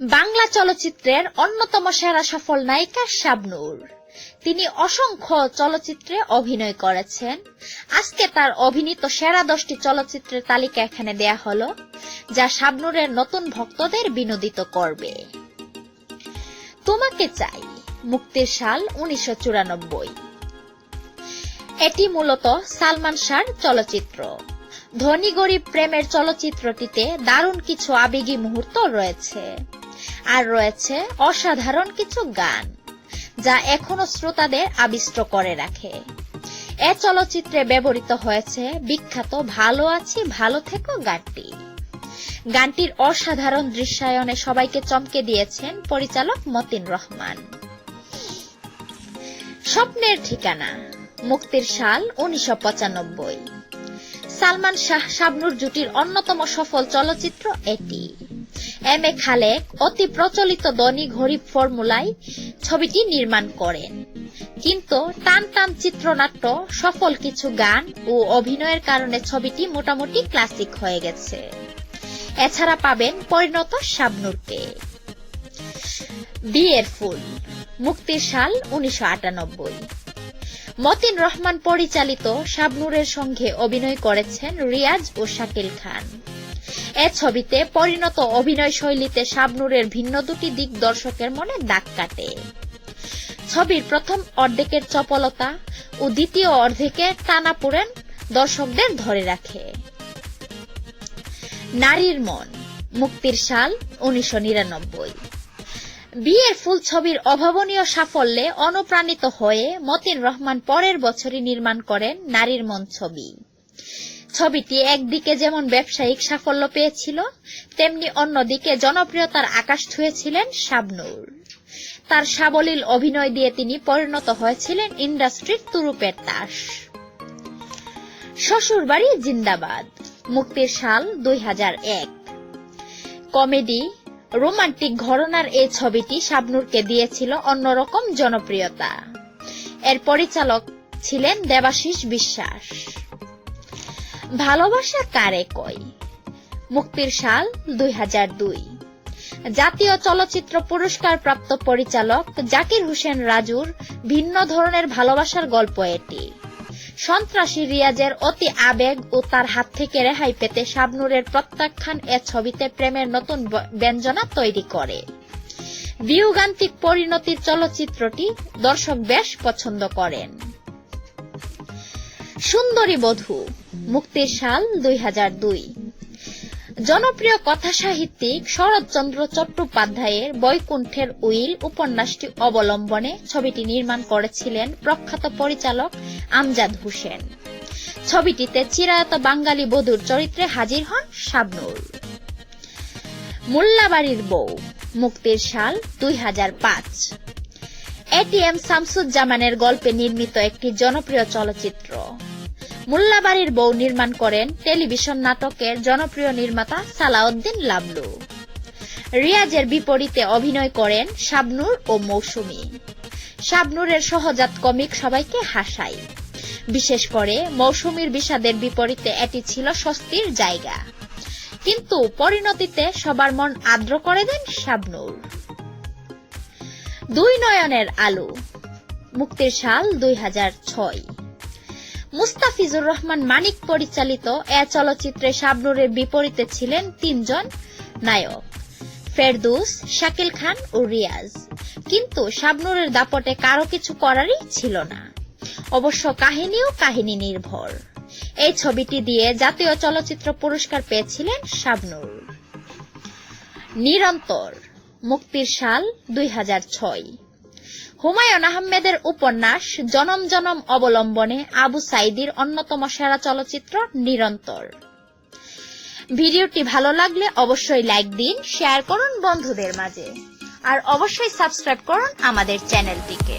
বাংলা চলচ্চিত্রের অন্যতম সেরা সফল নায়িকা শাবনূর। তিনি অসংখ্য চলচ্চিত্রে অভিনয় করেছেন। আজকে তার অভিনীত সেরা দশটি চলচ্চিত্রের তালিকা এখানে দেয়া হলো, যা শাবনূরের নতুন ভক্তদের বিনোদিত করবে। তোমাকে চাই, মুক্তির সাল উনিশশো চুরানব্বই। এটি মূলত সালমান শাহর চলচ্চিত্র। ধনী গরিব প্রেমের চলচ্চিত্রটিতে দারুণ কিছু আবেগী মুহূর্ত রয়েছে। আর রয়েছে অসাধারণ কিছু গান, যা এখনও শ্রোতাদের আবিষ্ট করে রাখে। এ চলচ্চিত্রে ব্যবহৃত হয়েছে বিখ্যাত ভালো আছি, ভালো থেকো গানটি। গানটির অসাধারণ দৃশ্যায়নে সবাইকে চমকে দিয়েছেন পরিচালক মতিন রহমান। স্বপ্নের ঠিকানা, মুক্তির সাল উনিশশো পঁচানব্বই। সালমান শাহ শাবনুর জুটির অন্যতম সফল চলচ্চিত্র এটি। এম এ খালেক অতি প্রচলিত দনি ঘড়ি ফর্মুলায় ছবিটি নির্মাণ করেন কিন্তু টান টান চিত্রনাট্য, সফল কিছু গান ও অভিনয়ের কারণে ছবিটি মোটামুটি ক্লাসিক হয়ে গেছে। এছাড়া পাবেন পরিণত শাবনুরকে বিয়ের ফুল, মুক্তির সাল উনিশশো আটানব্বই। মতিন রহমান পরিচালিত শাবনুরের সঙ্গে অভিনয় করেছেন রিয়াজ ও শাকিল খান। এ ছবিতে পরিণত অভিনয় শৈলীতে শাবনুরের ভিন্ন দুটি দিক দর্শকের মনে দাগ কাটে। ছবির প্রথম অর্ধেকের চপলতা ও দ্বিতীয় অর্ধেকে টানাপোড়েন দর্শকদের ধরে রাখে। নারীর মন, মুক্তির সাল উনিশশো নিরানব্বই। বিয়ের ফুল ছবির অভাবনীয় সাফল্যে অনুপ্রাণিত হয়ে মতিন রহমান পরের বছরই নির্মাণ করেন নারীর মন ছবি। ছবিটি একদিকে যেমন ব্যবসায়িক সাফল্য পেয়েছিল, তেমনি অন্যদিকে জনপ্রিয়তার আকাশ ছুঁয়েছিলেন শাবনূর। তার সাবলীল অভিনয় দিয়ে তিনি পরিণত হয়েছিলেন ইন্ডাস্ট্রির তুরুপের তাস। শ্বশুরবাড়ি জিন্দাবাদ, মুক্তির সাল দুই হাজার এক। কমেডি, রোমান্টিক ঘরনার এই ছবিটি শাবনুরকে দিয়েছিল অন্যরকম জনপ্রিয়তা। এর পরিচালক ছিলেন দেবাশিস বিশ্বাস। ভালোবাসা কারে কয়? মুক্তির সাল দুই হাজার দুই। জাতীয় চলচ্চিত্র পুরস্কার প্রাপ্ত পরিচালক জাকির হোসেন রাজুর ভিন্ন ধরনের ভালোবাসার গল্প এটি। সন্ত্রাসী রিয়াজের অতি আবেগ ও তার হাত থেকে রেহাই পেতে শাবনুরের প্রত্যাখ্যান এ ছবিতে প্রেমের নতুন ব্যঞ্জনা তৈরি করে। বিয়োগান্তিক পরিণতির চলচ্চিত্রটি দর্শক বেশ পছন্দ করেন। সুন্দরী বধূ, মুক্তির সাল দুই হাজার দুই। জনপ্রিয় কথা সাহিত্যিক শরৎচন্দ্র চট্টোপাধ্যায়ের বৈকুণ্ঠের উইল উপন্যাসটি অবলম্বনে ছবিটি নির্মাণ করেছিলেন প্রখ্যাত পরিচালক আমজাদ হোসেন। ছবিটিতে চিরায়ত বাঙালি বধূর চরিত্রে হাজির হন শাবনুর। মোল্লাবাড়ির বউ, মুক্তির সাল দুই হাজার পাঁচ। এটিএম শামসুজ্জামানের গল্পে নির্মিত একটি জনপ্রিয় চলচ্চিত্র। মোল্লাবাড়ির বউ নির্মাণ করেন টেলিভিশন নাটকের জনপ্রিয় নির্মাতা সালাউদ্দিন লাবলু। রিয়াজের বিপরীতে অভিনয় করেন শাবনুর ও মৌসুমী। শাবনুরের সহজাত কমিক সবাইকে হাসায়। বিশেষ করে মৌসুমীর বিষাদের বিপরীতে এটি ছিল স্বস্তির জায়গা। কিন্তু পরিণতিতে সবার মন আর্দ্র করে দেন শাবনুর। দুই নয়নের আলু, মুক্তির সাল দুই হাজার ছয়। মুস্তাফিজুর রহমান মানিক পরিচালিত এ চলচ্চিত্রে শাবনুরের বিপরীতে ছিলেন তিনজন নায়ক। ফেরদুস, শাকিল খান ও রিয়াজ। কিন্তু শাবনুরের দাপটে কারও কিছু করারই ছিল না। অবশ্য কাহিনীও কাহিনী নির্ভর। এই ছবিটি দিয়ে জাতীয় চলচ্চিত্র পুরস্কার পেয়েছিলেন শাবনুর। নিরন্তর, মুক্তির সাল দুই হাজার ছয়। হুমায়ুন আহমেদের উপন্যাস জনম জনম অবলম্বনে আবু সাইদির অন্যতম সেরা চলচ্চিত্র নিরন্তর। ভিডিওটি ভালো লাগলে অবশ্যই লাইক দিন, শেয়ার করুন বন্ধুদের মাঝে। আর অবশ্যই সাবস্ক্রাইব করুন আমাদের চ্যানেলটিকে।